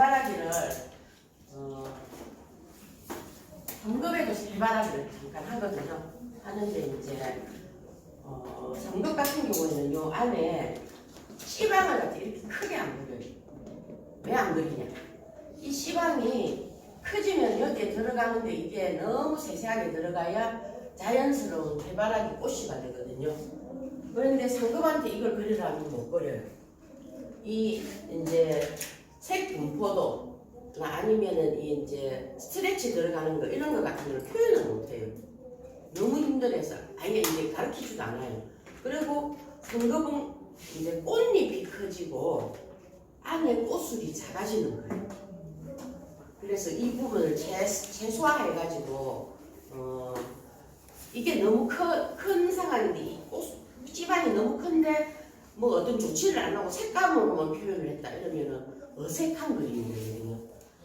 해바라기를 어, 삼급에도 해바라기를 잠깐 하거든요. 하는데 이제 어, 삼급 같은 경우에는 요 안에 씨방을 이렇게 크게 안 그려요. 왜 안 그리냐? 이 씨방이 커지면 여기에 들어가는데 이게 너무 세세하게 들어가야 자연스러운 해바라기 꽃이가 되거든요. 그런데 상급한테 이걸 그리라면 못 그려요. 이 이제 색 분포도 아니면은 이 이제 스트레치 들어가는 거 이런 거 같은 걸 표현을 못 해요. 너무 힘들어서 아예 이제 가르치지도 않아요. 그리고 상급은 이제 꽃잎이 커지고 안에 꽃술이 작아지는 거예요. 그래서 이 부분을 최, 최소화해가지고 어, 이게 너무 커, 큰 상황인데 이 꽃, 집안이 너무 큰데 뭐 어떤 조치를 안 하고 색감으로만 표현을 했다 이러면은 어색한 그림이거든요.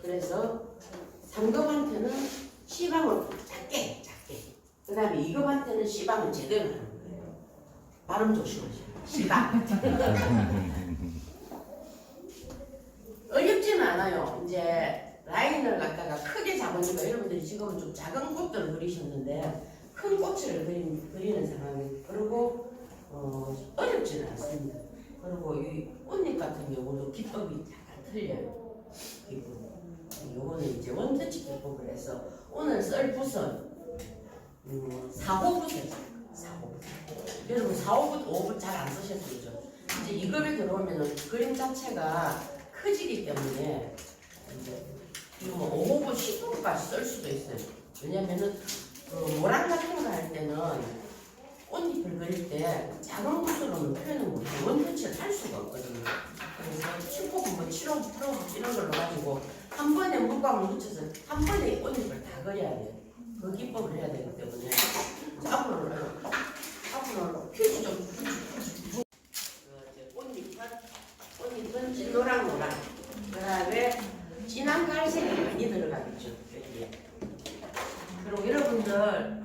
그래서 상급한테는 시방을 작게 작게 그 다음에 이급한테는 시방을 제대로 하는 거예요. 발음 조심하세요. 시방. 어렵지는 않아요. 이제 라인을 갖다가 크게 잡으니까 여러분들이 지금은 좀 작은 꽃들을 그리셨는데 큰 꽃을 그리, 그리는 상황이 그리고 어, 어렵지는 않습니다. 그리고 이 꽃잎 같은 경우도 기법이 약간 틀려요. 기법. 요거는 이제 원터치 기법을 해서 오늘 썰 붓은 음, 4호붓을 사호. 여러분 4호붓, 5호붓 잘안 쓰셨죠? 이제 이급에 들어오면은 그림 자체가 커지기 때문에 이제 이거 뭐 5호붓, 10호붓까지 쓸 수도 있어요. 왜냐면은 그 모랑 같은 거 할 때는 꽃잎을 그릴 때 작은 붓으로는 표현을 못해 원터치를 할 수가 없거든요. 그래서 7호붓, 뭐 7호붓, 8호붓 이런 걸로 가지고 한 번에 물감을 묻혀서 한 번에 꽃잎을 다 그려야 돼요. 그 기법을 해야 되기 때문에 자, 앞으로 앞으로 퓨즈 좀 그 이제 꽃잎은 꽃잎은 진노랑 노랑 그다음에 진한 갈색이 많이 들어가겠죠 여기에 그리고 여러분들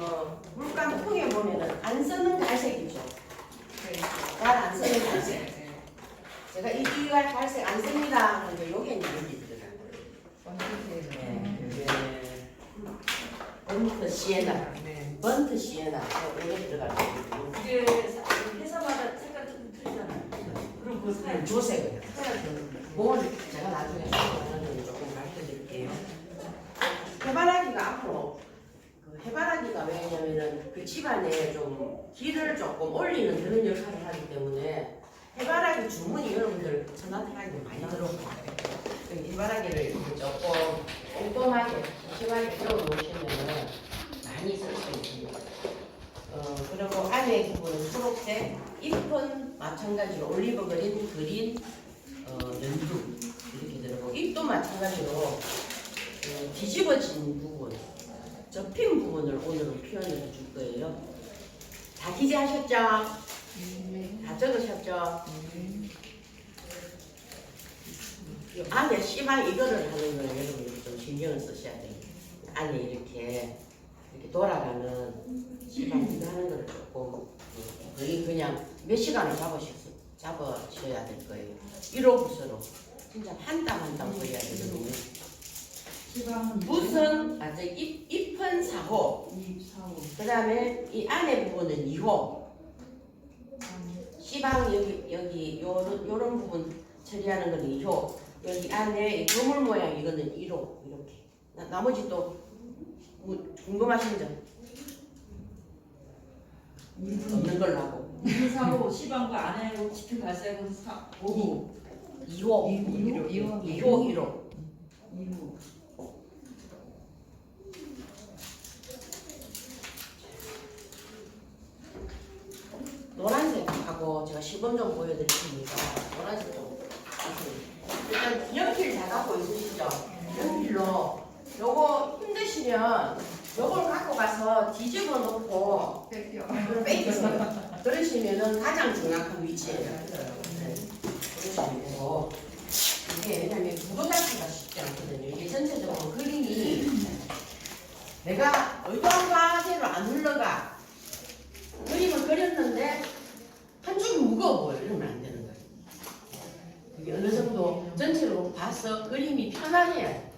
어, 물감 통에 보면은 안 쓰는 갈색이죠 잘 안 쓰는 갈색 제가 이 이갈 갈색 안 씁니다 하는데 여기 이제 여기 들어가는 거예요 네, 번트 시에나 번트 시에나 여기 들어가는 거예요. 이게 회사마다 색깔 좀 틀리잖아요. 그리고 그 사람 조색을 그건 제가 나중에 설명하는 조금 가르쳐 드릴게요. 해바라기가 앞으로. 그 해바라기가 왜냐면은 그 집안에 좀 길을 조금 올리는 그런 역할을 하기 때문에 해바라기 주문이 여러분들 전화타락이 많이 들어오고 그 해바라기를 조금 꼼꼼하게 심하게 들어 놓으시면은 많이 쓸 수 있습니다. 어, 그리고 안에 부분은 초록색, 잎은 마찬가지로 올리브 그린, 그린, 어, 연두 이렇게 들어가고 잎도 마찬가지로 어, 뒤집어진 부분, 접힌 부분을 오늘은 표현을 해줄 거예요. 다 기재하셨죠? 다 적으셨죠? 이 안에 씨발 이거를 하는 거는 여러분이 좀 신경을 쓰셔야 돼요. 안에 이렇게 이렇게 돌아가는 이거 하는 거를 조금 어, 거의 그냥 몇 시간을 잡으셨어 잡으셔야 될 거예요. 1호 부서로 진짜 한땀한땀 그려야 되거든요. 붓은 아저 잎 잎은 4호, 그 다음에 이 안에 부분은 2호. 시방 여기 여기 요런 요런 부분 처리하는 거는 2호. 여기 안에 이 그물 모양 이거는 1호 이렇게. 나, 나머지 또 뭐, 궁금하신 점 없는 걸로 하고. 사고 시방과 안에 짙은 갈색은 사 오고 2호, 이호? 2호, 2호, 1호. 이후 노란색하고 제가 시범 좀 보여드릴 테니까 노란색 좀. 일단 연필 다 갖고 있으시죠? 연필로 요거 힘드시면 요걸 갖고 가서 뒤집어 놓고 그걸 빼주세요. 그러시면은 가장 정확한 위치예요. 네. 그러시면 되고 이게 왜냐면 구도 잡기가 쉽지 않거든요. 이게 전체적으로 그림이 내가 의도한 바대로 안 흘러가 그림을 그렸는데 한쪽이 무거워 보여 이러면 안 되는 거예요. 이게 어느 정도 전체로 봐서 그림이 편안해야 돼.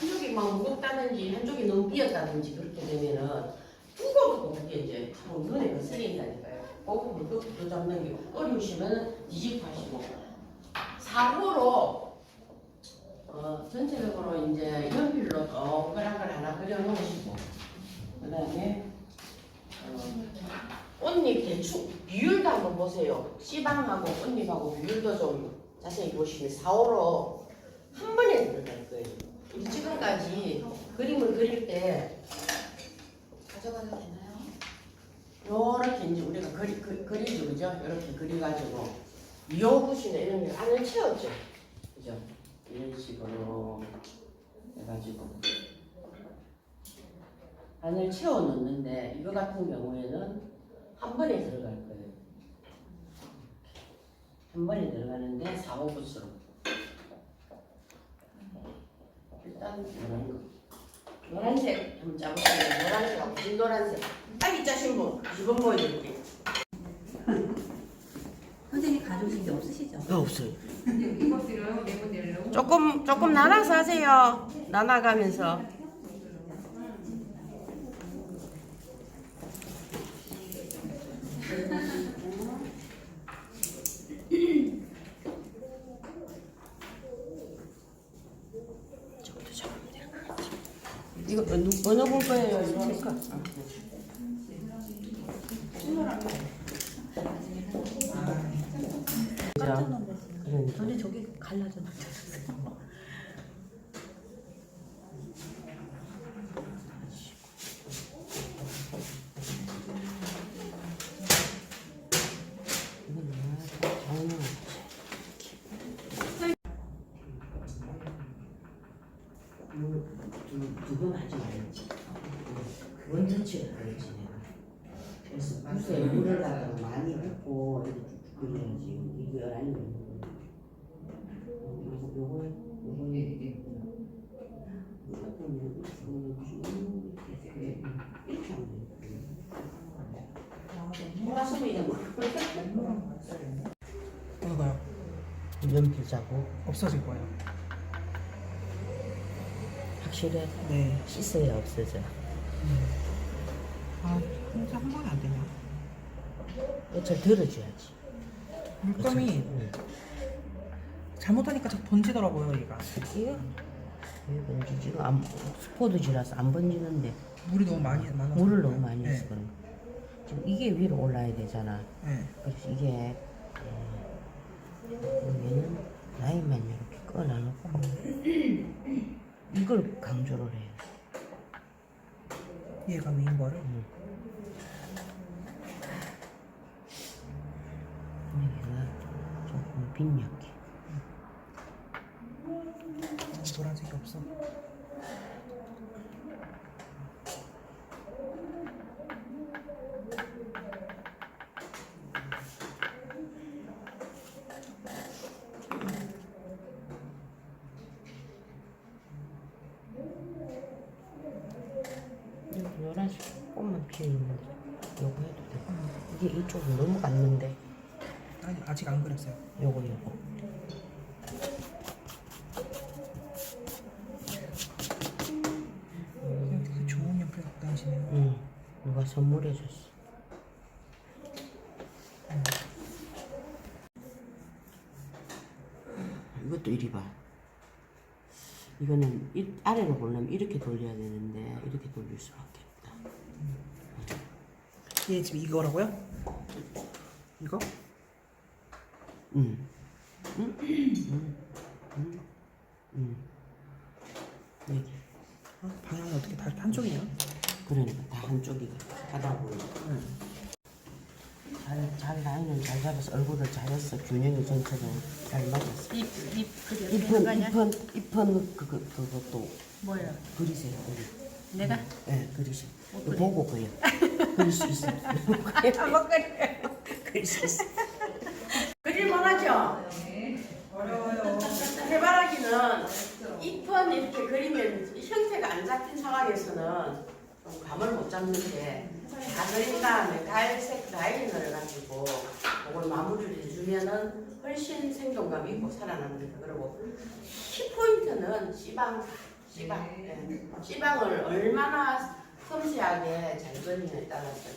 한쪽이 막 무겁다든지 한쪽이 너무 비었다든지 그렇게 되면은 두고 그게 이제 참 눈에 거슬린다니까요. 또, 또 잡는 게 어려우시면 뒤집하시고 사고로 어, 전체적으로 이제 연필로 동그란 걸 하나 그려놓으시고 그 다음에 어, 꽃잎 대충 비율도 한번 보세요. 씨방하고 꽃잎하고 비율도 좀 자세히 보시면 4호로 한 번에 들어갈 거예요. 우리 지금까지 그림을 그릴 때 가져가도 되나요? 요렇게 이제 우리가 그리, 그, 그리죠, 그죠? 이렇게 그려가지고 요 붓이나 이런 게 안을 채웠죠, 그죠? 이런 식으로 해가지고 안을 채워 놓는데 이거 같은 경우에는 한 번에 들어갈 거예요. 한 번에 들어가는데 4, 5붓으로 일단 노란 거 노란색 한번 짜볼게요. 노란색하고 진 노란색 딸기 짜신 분 기본 보여드릴게요. 선생님 가져오신 게 없으시죠? 없어요. 이것들은 메모대로 조금 조금 나눠서 하세요. 나눠가면서. 저것도 잡으면 될것 같아. 이거 어느 어느? 이거 할까? 자, 그러니까. 근데 저기 갈라져 놨어요. 이건 뭐야? 장난. 두번 하지 말았지. 그건 터치를 그랬지 내가. 그래서 붓에 물을 갖다가 많이 붓고 이렇게 쭉쭉 그려야지. 이거 아니면 요거 요거 요거 이렇게 이렇게 하면 돼. 몰랐으면 뭐. 어느가요? 연필 자국 없어질 거예요. 확실해 네. 씻어야 없어져. 아, 혼자 한 번에 안 되냐? 잘 들어줘야지. 물감이 응. 잘못하니까 자꾸 번지더라고요, 얘가. 이거 왜 번지 지금 안 스포드지라서 안 번지는데 물이 너무 많이 많아서. 물을 너무 많이 네. 그런 거. 지금 이게 위로 올라야 되잖아. 네. 그래서 이게 어, 여기는 라인만 이렇게 꺼놔놓고 이걸 강조를 해요. 얘가 위인 거를. 여기가 조금 빈약해. 노란색이 없어. 노란색 꽃만 피어 있는데 요거 해도 돼. 이게 이쪽은 너무 갔는데 아니, 아직 안 그렸어요. 요거 요거. 그냥 되게 좋은 연필 갖다 하시네요. 응. 누가 선물해 줬어. 이것도 이리 봐. 이거는 이, 아래로 보려면 이렇게 돌려야 되는데 이렇게 돌릴 수밖에 없다. 얘 지금 이거라고요? 이거? 응. 응? 응. 응. 응. 여기. 아, 방향이 어떻게 다 한쪽이냐? 그러니까 다 보니. 잘, 잘 라인을 잘 잡아서 얼굴을 잘했어. 균형이 전체적으로 잘 맞았어. 입, 입 그려. 잎은 잎은 잎은 그거 그것도 뭐예요? 그리세요. 그리. 내가? 네, 그리세요. 그려. 보고 그려. 그릴 수 있어. 못 그려. 그릴 수 있어. 그릴만 하죠. 어려워요. 잎은 이렇게 그리면 형태가 안 잡힌 상황에서는 좀 감을 못 잡는데 다 그린 다음에 갈색 라인을 가지고 그걸 마무리를 해주면은 훨씬 생동감 있고 살아납니다. 그리고 키포인트는 씨방, 씨방. 예. 씨방을 얼마나 섬세하게 잘 그리냐에 따라서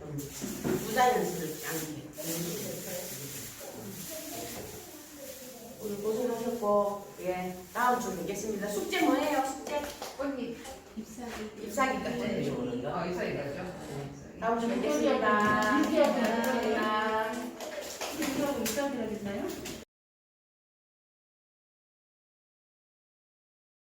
좀 부자연스럽지 않게. 오늘 고 생하셨고, 예, 다음 주 뵙겠습니다. 숙제 뭐예요, 숙제? 꽃잎. 잎사귀 같은 거 오는 거. 어, 이사이가죠. 다음 주 뵙겠습니다. 네. 감사합니다. 이거 입사기라 했나요?